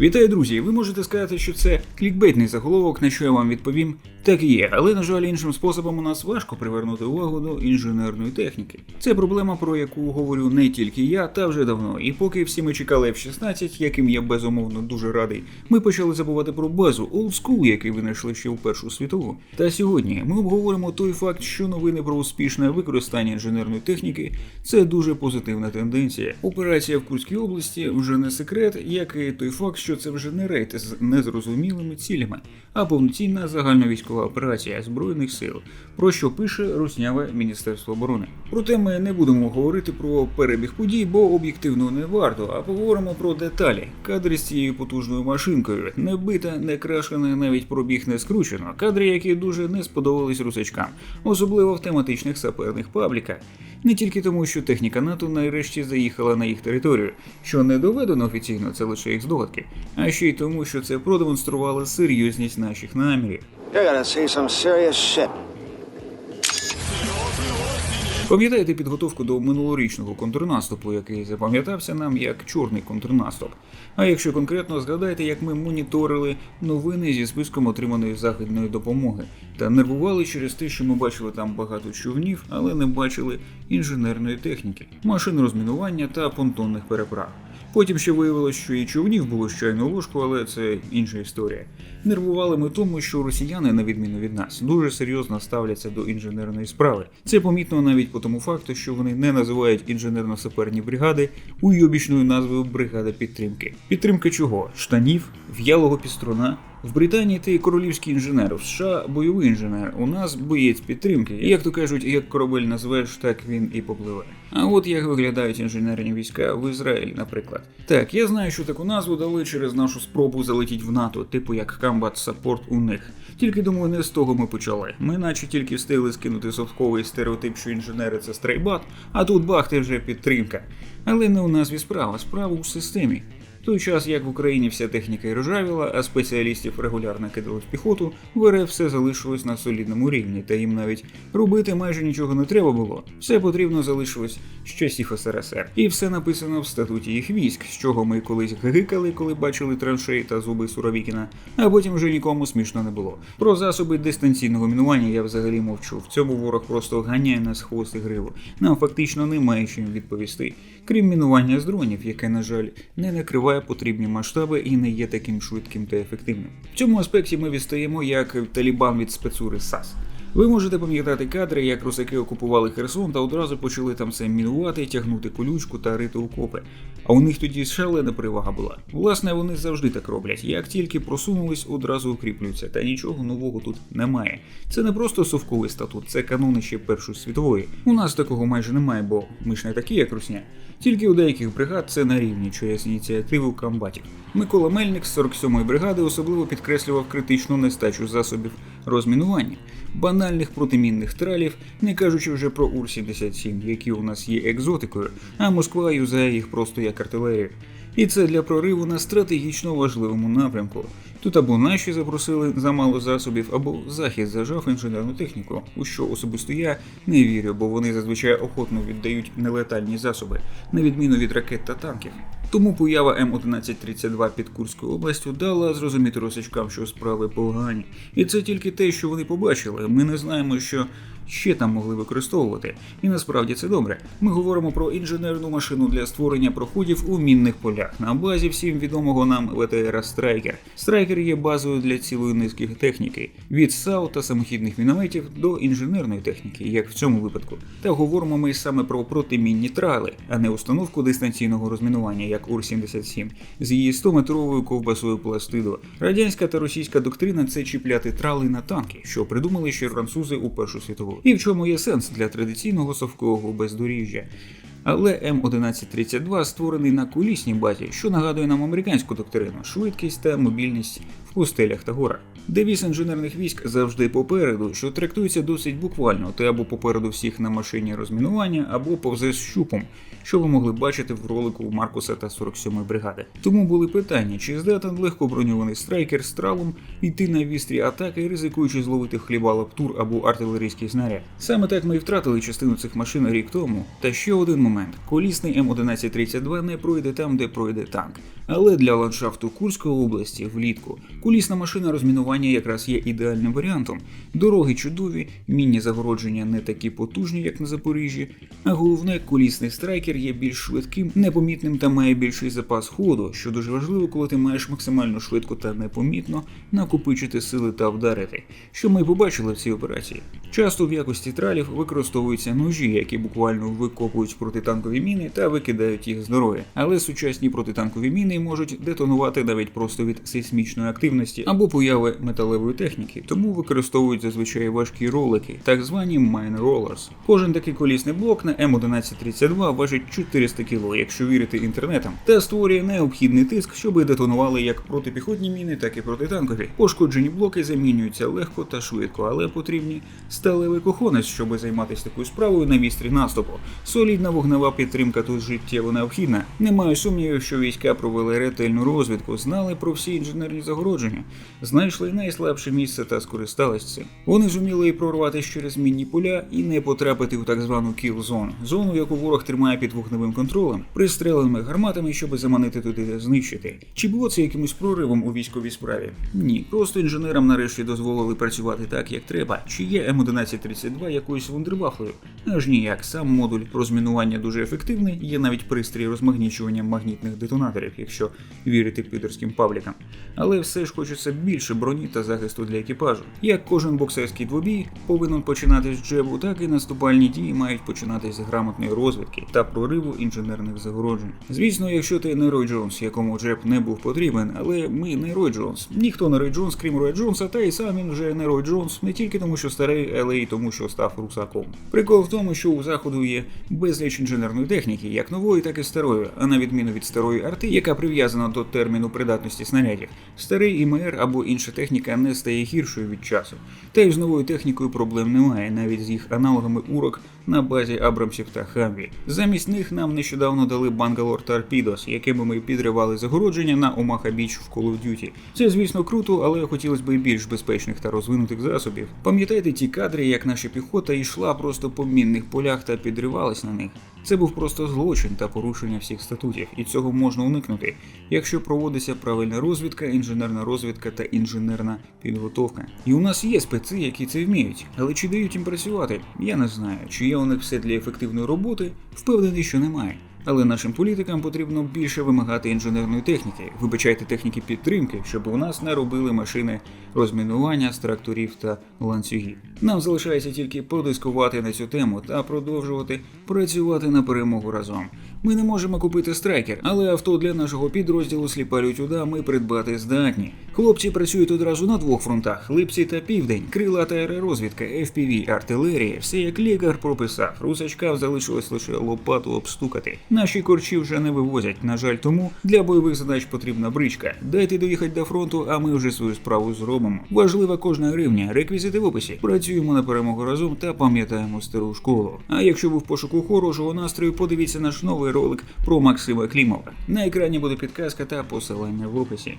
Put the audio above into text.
Вітаю, друзі! Ви можете сказати, що це клікбейтний заголовок, на що я вам відповім. Так і є, але на жаль, іншим способом у нас важко привернути увагу до інженерної техніки. Це проблема, про яку говорю не тільки я, та вже давно. І поки всі ми чекали F-16, яким я безумовно дуже радий, ми почали забувати про базу Old School, який винайшли ще в Першу світову. Та сьогодні ми обговоримо той факт, що новини про успішне використання інженерної техніки це дуже позитивна тенденція. Операція в Курській області вже не секрет, як і той факт, що це вже не рейд з незрозумілими цілями, а повноцінна загальновійськова операція збройних сил, про що пише русняве Міністерство оборони. Проте ми не будемо говорити про перебіг подій, бо об'єктивно не варто, а поговоримо про деталі. Кадри з цією потужною машинкою, не бита, не крашена, навіть пробіг не скручено. Кадри, які дуже не сподобались русачкам, особливо в тематичних саперних пабліках. Не тільки тому, що техніка НАТО нарешті заїхала на їх територію, що не доведено офіційно, це лише їх здогадки, а ще й тому, що це продемонструвало серйозність наших намірів. Пам'ятаєте підготовку до минулорічного контрнаступу, який запам'ятався нам як чорний контрнаступ. А якщо конкретно згадайте, як ми моніторили новини зі списком отриманої західної допомоги та нервували через те, що ми бачили там багато човнів, але не бачили інженерної техніки, машин розмінування та понтонних переправ. Потім ще виявилось, що і човнів було щойно ложку, але це інша історія. Нервували ми тому, що росіяни, на відміну від нас, дуже серйозно ставляться до інженерної справи. Це помітно навіть по тому факту, що вони не називають інженерно-саперні бригади уйобічною назвою бригада підтримки. Підтримка чого? Штанів, в'ялого піструна. В Британії ти королівський інженер, в США бойовий інженер. У нас боєць підтримки. І, Як то кажуть, як корабель назвеш, так він і попливе. А от як виглядають інженерні війська в Ізраїлі, наприклад. Так, я знаю, що таку назву дали через нашу спробу залетіть в НАТО, типу як Combat Support у них. Тільки думаю, не з того ми почали. Ми наче тільки встигли скинути совковий стереотип, що інженери це стрейбат, а тут бах, ти вже підтримка. Але не у назві справа, справа у системі. Той час, як в Україні вся техніка і ржавіла, а спеціалістів регулярно кидали в піхоту, в РФ все залишилось на солідному рівні, та їм навіть робити майже нічого не треба було. Все потрібно залишилось з часів СРСР. І все написано в статуті їх військ, з чого ми колись гикали, коли бачили траншеї та зуби Суровікіна, а потім вже нікому смішно не було. Про засоби дистанційного мінування я взагалі мовчу. В цьому ворог просто ганяє нас хвост і гриву. Нам фактично немає чим відповісти, крім мінування з дронів, яке, на жаль, не накриває потрібні масштаби і не є таким швидким та ефективним. В цьому аспекті ми відстаємо як Талібан від спецури САС. Ви можете пам'ятати кадри, як русаки окупували Херсон та одразу почали там все мінувати, тягнути колючку та рити окопи. А у них тоді шалена перевага була. Власне, вони завжди так роблять. Як тільки просунулись, одразу укріплюються, та нічого нового тут немає. Це не просто совковий статут, це канони ще Першої світової. У нас такого майже немає, бо ми ж не такі, як русня. Тільки у деяких бригад це на рівні через ініціативу комбатів. Микола Мельник з 47-ї бригади особливо підкреслював критичну нестачу засобів розмінування, банальних протимінних тралів, не кажучи вже про Ур-77, які у нас є екзотикою, а Москва юзає їх просто як артилерію. І це для прориву на стратегічно важливому напрямку. Тут або наші запросили замало засобів, або захід зажав інженерну техніку, у що особисто я не вірю, бо вони зазвичай охотно віддають нелетальні засоби, на відміну від ракет та танків. Тому поява М1132 під Курською областю дала зрозуміти росачкам, що справи погані. І це тільки те, що вони побачили. Ми не знаємо, що ще там могли використовувати. І насправді це добре. Ми говоримо про інженерну машину для створення проходів у мінних полях на базі всім відомого нам ВТР Страйкер. Страйкер є базою для цілої низки техніки від САУ та самохідних мінометів до інженерної техніки, як в цьому випадку. Та говоримо ми саме про протимінні трали, а не установку дистанційного розмінування, як УР-77, з її 100-метровою ковбасою пластиду. Радянська та російська доктрина це чіпляти трали на танки, що придумали ще французи у Першу світову. І в чому є сенс для традиційного совкового бездоріжжя. Але М1132 створений на колісній базі, що нагадує нам американську доктрину, швидкість та мобільність в пустелях та горах. Девіз інженерних військ завжди попереду, що трактується досить буквально. Ти або попереду всіх на машині розмінування, або повзе з щупом, що ви могли бачити в ролику Маркуса та 47-ї бригади. Тому були питання, чи здатен легко броньований страйкер з тралом йти на вістрі атаки, ризикуючи зловити хлібала птур або артилерійський снаряд. Саме так ми і втратили частину цих машин рік тому. Та ще один момент: колісний М1132 не пройде там, де пройде танк. Але для ландшафту Курської області влітку колісна машина розмінування якраз є ідеальним варіантом. Дороги чудові, мінні загородження не такі потужні, як на Запоріжжі. А головне, колісний страйкер є більш швидким, непомітним та має більший запас ходу, що дуже важливо, коли ти маєш максимально швидко та непомітно накопичити сили та вдарити, що ми побачили в цій операції. Часто в якості тралів використовуються ножі, які буквально викопують протитанкові міни та викидають їх з дороги. Але сучасні протитанкові міни можуть детонувати навіть просто від сейсмічної активності або появи металевої техніки, тому використовують зазвичай важкі ролики, так звані mine rollers. Кожен такий колісний блок на М1132 важить 400 кг, якщо вірити інтернетам, та створює необхідний тиск, щоб детонували як протипіхотні міни, так і протитанкові. Пошкоджені блоки замінюються легко та швидко, але потрібні сталевий кохонець, щоб займатися такою справою на вістрі наступу. Солідна вогнева підтримка тут життєво необхідна. Немає сумнівів, що війська провели ретельну розвідку, знали про всі інженерні загородження, знайшли найслабше місце та скористались цим. Вони зуміли і прорватися через мінні поля і не потрапити в так звану кіл зону яку ворог тримає під вогневим контролем, пристреленими гарматами, щоб заманити туди та знищити. Чи було це якимось проривом у військовій справі? Ні, просто інженерам нарешті дозволили працювати так, як треба. Чи є М1132 якоюсь вундервафлею? Аж ніяк. Сам модуль розмінування дуже ефективний, є навіть пристрій розмагнічування магнітних детонаторів, якщо вірити підерським паблікам. Але все ж хочеться більше броні та захисту для екіпажу. Як кожен боксерський двобій повинен починати з джебу, так і наступальні дії мають починати з грамотної розвідки та прориву інженерних загороджень. Звісно, якщо ти не Рой Джонс, якому джеб не був потрібен, але ми не Рой Джонс. Ніхто не Рой Джонс, крім Роя Джонса, та й сам він вже не Рой Джонс, не тільки тому, що старий, але й тому, що став русаком. Прикол в тому, що у заходу є безліч інженерної техніки, як нової, так і старої, а на відміну від старої арти, яка прив'язана до терміну придатності снарядів, старий ІМР або інша техніка не стає гіршою від часу. Та й з новою технікою проблем немає, навіть з їх аналогами урок на базі Абрамсів та Хамві. Замість них нам нещодавно дали Bangalore Torpedoes, якими ми підривали загородження на Омаха Біч в Call of Duty. Це, звісно, круто, але хотілося б і більш безпечних та розвинутих засобів. Пам'ятаєте ті кадри, як наша піхота йшла просто по мінних полях та підривалась на них? Це був просто злочин та порушення всіх статутів, і цього можна уникнути, якщо проводиться правильна розвідка, інженерна розвідка та інженерна підготовка. І у нас є специ, які це вміють, але чи дають їм працювати? Я не знаю. Чи є у них все для ефективної роботи? Впевнений, що немає. Але нашим політикам потрібно більше вимагати інженерної техніки, вибачайте техніки підтримки, щоб у нас не робили машини розмінування з тракторів та ланцюгів. Нам залишається тільки подискувати на цю тему та продовжувати працювати на перемогу разом. Ми не можемо купити страйкер, але авто для нашого підрозділу сліпа лютюда ми придбати здатні. Хлопці працюють одразу на двох фронтах: Липці та Південь, крила та аеророзвідка, FPV, артилерія, все як лікар прописав. Русачкам залишилось лише лопату обстукати. Наші корчі вже не вивозять. На жаль, тому для бойових задач потрібна бричка. Дайте доїхати до фронту, а ми вже свою справу зробимо. Важлива кожна гривня, реквізити в описі. Працюємо на перемогу разом та пам'ятаємо стару школу. А якщо ви в пошуку хорошого настрою, подивіться наш новий ролик про Максима Клімова. На екрані буде підказка та посилання в описі.